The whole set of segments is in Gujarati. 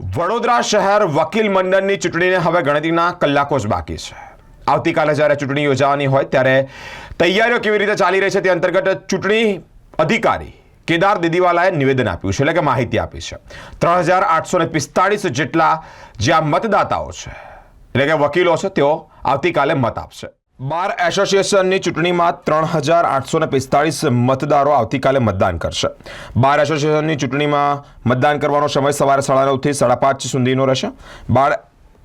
વડોદરા શહેર વકીલ મંડળની ચૂંટણીને હવે ગણતરીના કલાકો જ બાકી છે. આવતીકાલે જ્યારે ચૂંટણી યોજાવાની હોય ત્યારે તૈયારીઓ કેવી રીતે ચાલી રહી છે તે અંતર્ગત ચૂંટણી અધિકારી કેદાર દીદીવાલાએ નિવેદન આપ્યું છે, એટલે કે માહિતી આપી છે. ત્રણ હજાર આઠસો ને પિસ્તાળીસ જેટલા જ્યાં મતદાતાઓ છે, એટલે કે વકીલો છે, તેઓ આવતીકાલે મત આપશે. બાર એસોસિએશનની ચૂંટણીમાં ત્રણ હજાર આઠસો ને પિસ્તાળીસ મતદારો આવતીકાલે મતદાન કરશે. બાર એસોસિએશનની ચૂંટણીમાં મતદાન કરવાનો સમય સવારે સાડા નવથી સાડા પાંચ સુધીનો રહેશે. બાર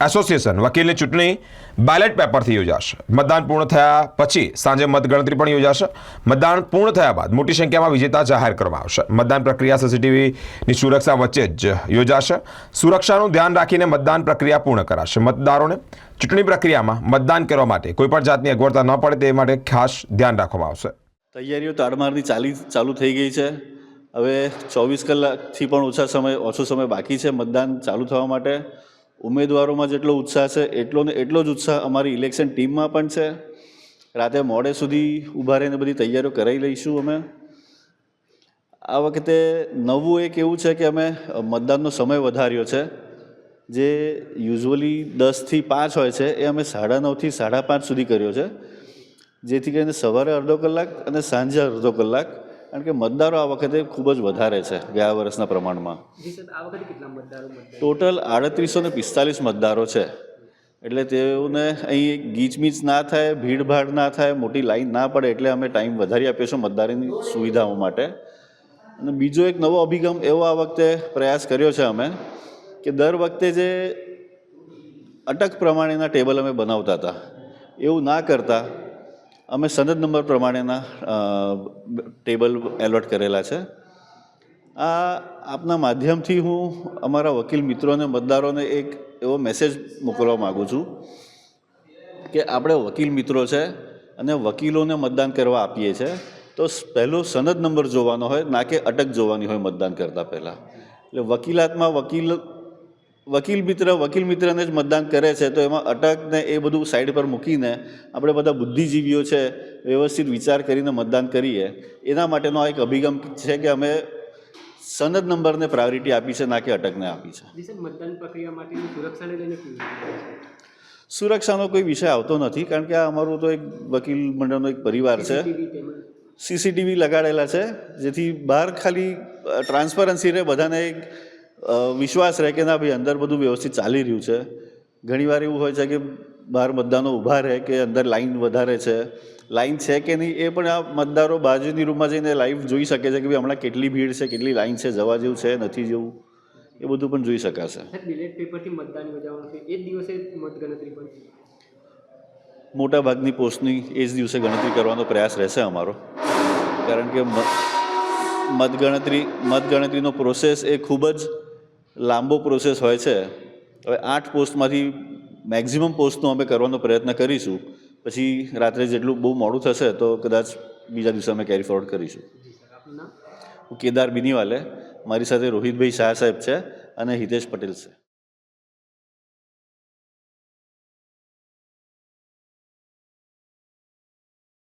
એસોસિએશન, વકીલની ચૂંટણી બેલેટ પેપરથી યોજાશે. મતદાન પૂર્ણ થયા પછી સાંજે મતગણતરી પણ યોજાશે. મતદાન પૂર્ણ થયા બાદ મોટી સંખ્યામાં વિજેતા જાહેર કરવામાં આવશે. મતદાન પ્રક્રિયા સીસીટીવીની સુરક્ષા વચ્ચે જ યોજાશે. સુરક્ષાનું ધ્યાન રાખીને મતદાન પ્રક્રિયા પૂર્ણ કરાશે. મતદારોને ચૂંટણી પ્રક્રિયામાં મતદાન કરવા માટે કોઈપણ જાતની અગવડતા ન પડે તે માટે ખાસ ધ્યાન રાખવામાં આવશે. તૈયારીઓ તાડમારની ચાલી, ચાલુ થઈ ગઈ છે. હવે ચોવીસ કલાકથી પણ ઓછા સમય, ઓછો સમય બાકી છે મતદાન ચાલુ થવા માટે. ઉમેદવારોમાં જેટલો ઉત્સાહ છે, એટલો ને એટલો જ ઉત્સાહ અમારી ઇલેક્શન ટીમમાં પણ છે. રાતે મોડે સુધી ઊભા રહીને બધી તૈયારીઓ કરાવી લઈશું અમે. આ વખતે નવું એક એવું છે કે અમે મતદાનનો સમય વધાર્યો છે. જે યુઝ્યુઅલી દસથી પાંચ હોય છે, એ અમે સાડા નવથી સાડા પાંચ સુધી કર્યો છે. જેથી કરીને સવારે અડધો કલાક અને સાંજે અડધો કલાક કારણ કે મતદારો આ વખતે ખૂબ જ વધારે છે ગયા વર્ષના પ્રમાણમાં. ટોટલ આડત્રીસો ને પિસ્તાલીસ મતદારો છે. એટલે તેઓને અહીં ગીચમીચ ના થાય ભીડભાડ ના થાય મોટી લાઈન ના પડે એટલે અમે ટાઈમ વધારી આપીએ છીએ મતદારીની સુવિધાઓ માટે. અને બીજો એક નવો અભિગમ એવો આ વખતે પ્રયાસ કર્યો છે અમે કે દર વખતે જે અટક પ્રમાણેના ટેબલ અમે બનાવતા હતા. એવું ના કરતા અમે સનદ નંબર પ્રમાણેના ટેબલ એલોટ કરેલા છે. આ આપના માધ્યમથી હું અમારા વકીલ મિત્રોને, મતદારોને એક એવો મેસેજ મોકલવા માગું છું કે આપણે વકીલ મિત્રો છે અને વકીલોને મતદાન કરવા આપીએ છીએ તો પહેલો સનદ નંબર જોવાનો હોય, ના કે અટક જોવાની હોય મતદાન કરતાં પહેલાં. એટલે વકીલાતમાં વકીલ વકીલ મિત્ર વકીલ મિત્રને જ મતદાન કરે છે તો એમાં અટકને એ બધું સાઈડ પર મૂકીને આપણે બધા બુદ્ધિજીવીઓ છે વ્યવસ્થિત વિચાર કરીને મતદાન કરીએ. એના માટેનો આ એક અભિગમ છે કે અમે સનદ નંબરને પ્રાયોરિટી આપી છે ના કે અટકને આપી છે. મતદાન પ્રક્રિયા માટેની સુરક્ષાને લઈને? સુરક્ષાનો કોઈ વિષય આવતો નથી કારણ કે આ અમારું તો એક વકીલ મંડળનો એક પરિવાર છે. સીસીટીવી લગાડેલા છે જેથી બહાર ખાલી ટ્રાન્સપરન્સી રહે બધાને એક વિશ્વાસ રહે કે ના ભાઈ અંદર બધું વ્યવસ્થિત ચાલી રહ્યું છે. ઘણીવાર એવું હોય છે કે બહાર મતદાનો ઊભા રહે કે અંદર લાઈન વધારે છે. લાઈન છે કે નહીં એ પણ આ મતદારો બાજુની રૂમમાં જઈને લાઈવ જોઈ શકે છે કે ભાઈ હમણાં કેટલી ભીડ છે કેટલી લાઈન છે જવા જેવું છે નથી જેવું. એ બધું પણ જોઈ શકાશે. સર બેલેટ પેપરથી મતદાન યોજાવાનું એ દિવસે મતગણતરી પણ મોટા ભાગની પોસ્ટની એ જ દિવસે ગણતરી કરવાનો પ્રયાસ રહેશે અમારો. કારણ કે મત મતગણતરી મતગણતરીનો પ્રોસેસ એ ખૂબ જ લાંબો પ્રોસેસ હોય છે. હવે આઠ પોસ્ટમાંથી મેક્ઝિમમ પોસ્ટનો અમે કરવાનો પ્રયત્ન કરીશું. પછી રાત્રે જેટલું બહુ મોડું થશે તો કદાચ બીજા દિવસે અમે કેરી ફોરવર્ડ કરીશું. હું કેદાર બિનીવાલે, મારી સાથે રોહિતભાઈ શાહ સાહેબ છે અને હિતેશ પટેલ છે.